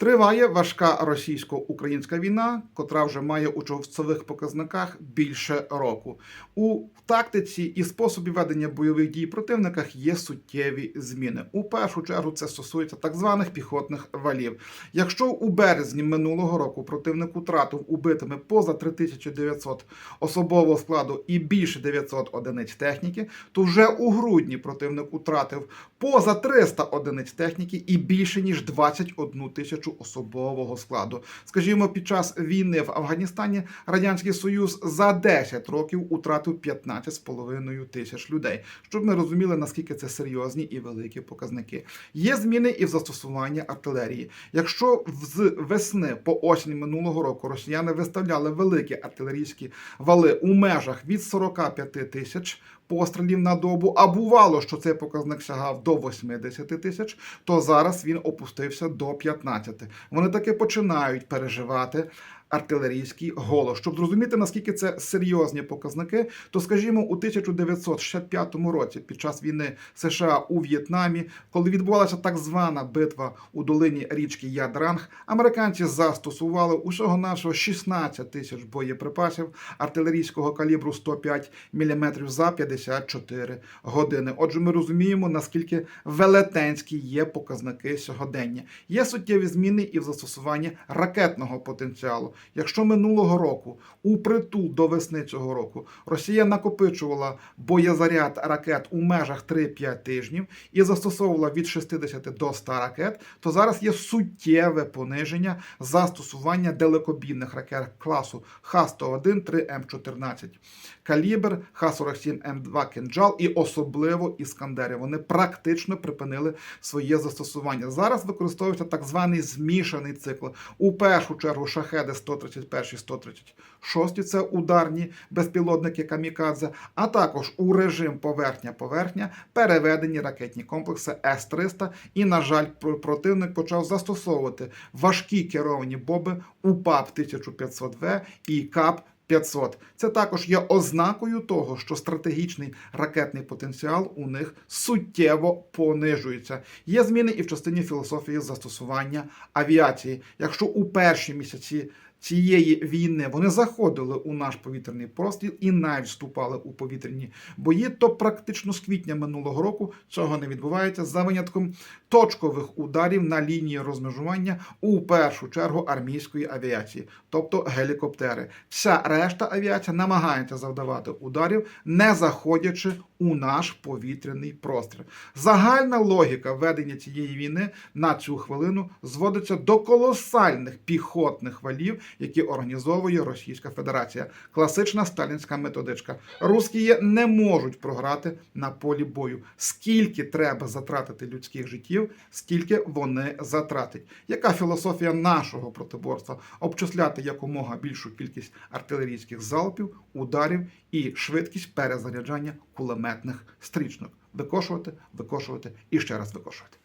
Триває важка російсько-українська війна, котра вже має у часових показниках більше року. У тактиці і способі ведення бойових дій противниках є суттєві зміни. У першу чергу це стосується так званих піхотних валів. Якщо у березні минулого року противник утратив убитими поза 3900 особового складу і більше 900 одиниць техніки, то вже у грудні противник утратив поза 300 одиниць техніки і більше ніж 21 тисячу особового складу. Скажімо, під час війни в Афганістані Радянський Союз за 10 років утратив 15,5 тисяч людей, щоб ми розуміли, наскільки це серйозні і великі показники. Є зміни і в застосуванні артилерії. Якщо з весни по осінь минулого року росіяни виставляли великі артилерійські вали у межах від 45 тисяч пострілів на добу, а бувало, що цей показник сягав до 80 тисяч, то зараз він опустився до 15. Вони таки починають переживати. Артилерійський голос. Щоб зрозуміти, наскільки це серйозні показники, то скажімо, у 1965 році, під час війни США у В'єтнамі, коли відбувалася так звана битва у долині річки Ядранг, американці застосували усього нашого 16 тисяч боєприпасів артилерійського калібру 105 мм за 54 години. Отже, ми розуміємо, наскільки велетенські є показники сьогодення. Є суттєві зміни і в застосуванні ракетного потенціалу. Якщо минулого року, у притул до весни цього року, Росія накопичувала боєзаряд ракет у межах 3-5 тижнів і застосовувала від 60 до 100 ракет, то зараз є суттєве пониження застосування далекобійних ракет класу Х-101 3М14, калібр Х-47М2 «Кинджал» і особливо Іскандери. Вони практично припинили своє застосування. Зараз використовується так званий змішаний цикл. У першу чергу шахеди 131 136 це ударні безпілотники камікадзе, а також у режим поверхня-поверхня переведені ракетні комплекси С-300. І, на жаль, про- противник почав застосовувати важкі керовані боби УПАП 1500В і КАП 500. Це також є ознакою того, що стратегічний ракетний потенціал у них суттєво понижується. Є зміни і в частині філософії застосування авіації. Якщо у перші місяці цієї війни вони заходили у наш повітряний простір і навіть вступали у повітряні бої, то практично з квітня минулого року цього не відбувається за винятком точкових ударів на лінії розмежування у першу чергу армійської авіації, тобто гелікоптери. Вся решта авіація намагається завдавати ударів, не заходячи у наш повітряний простір. Загальна логіка ведення цієї війни на цю хвилину зводиться до колосальних піхотних валів, які організовує Російська Федерація. Класична сталінська методичка. Русські не можуть програти на полі бою. Скільки треба затратити людських життів, стільки вони затратять. Яка філософія нашого протиборства? Обчисляти якомога більшу кількість артилерійських залпів, ударів і швидкість перезаряджання кулеметних стрічок. Викошувати, викошувати і ще раз викошувати.